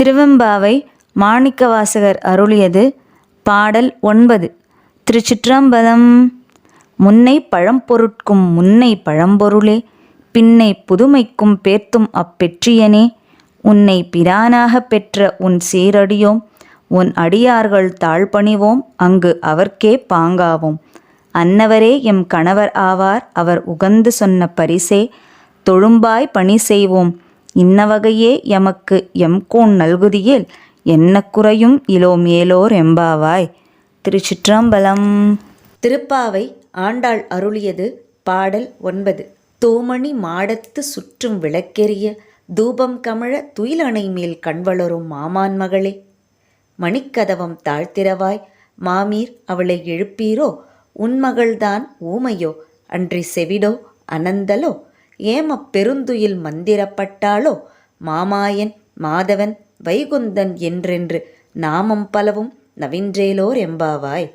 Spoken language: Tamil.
திருவெம்பாவை மாணிக்கவாசகர் அருளியது பாடல் ஒன்பது. திருச்சிற்றம்பலம். முன்னை பழம்பொருட்கும் முன்னை பழம்பொருளே பின்னை புதுமைக்கும் பேர்த்தும் அப்பெற்றியனே உன்னை பிரானாகப் பெற்ற உன் சீரடியோம் உன் அடியார்கள் தாழ்பணிவோம் அங்கு அவர்க்கே பாங்காவோம். அன்னவரே எம் கணவர் ஆவார் அவர் உகந்து சொன்ன பரிசே தொழும்பாய் பணி செய்வோம். இன்ன வகையே எமக்கு எம்கோன் நல்குதியேல் என்ன குறையும் இலோ மேலோர் எம்பாவாய். திருச்சிற்றம்பலம். திருப்பாவை ஆண்டாள் அருளியது பாடல் ஒன்பது. தோமணி மாடத்து சுற்றும் விளக்கெரிய தூபம் கமழ துயிலணை மேல் கண்வளரும் மாமான் மகளே. மணிக்கதவம் தாழ்த்திரவாய் மாமீர் அவளை எழுப்பீரோ? உன் மகள்தான் ஊமையோ? அன்றி செவிடோ? அனந்தலோ? ஏமப் பெருந்துயில் மந்திரப்பட்டாளோ? மாமாயன் மாதவன் வைகுந்தன் என்றென்று நாமம் பலவும் நவின்றேலோர் எம்பாவாய்.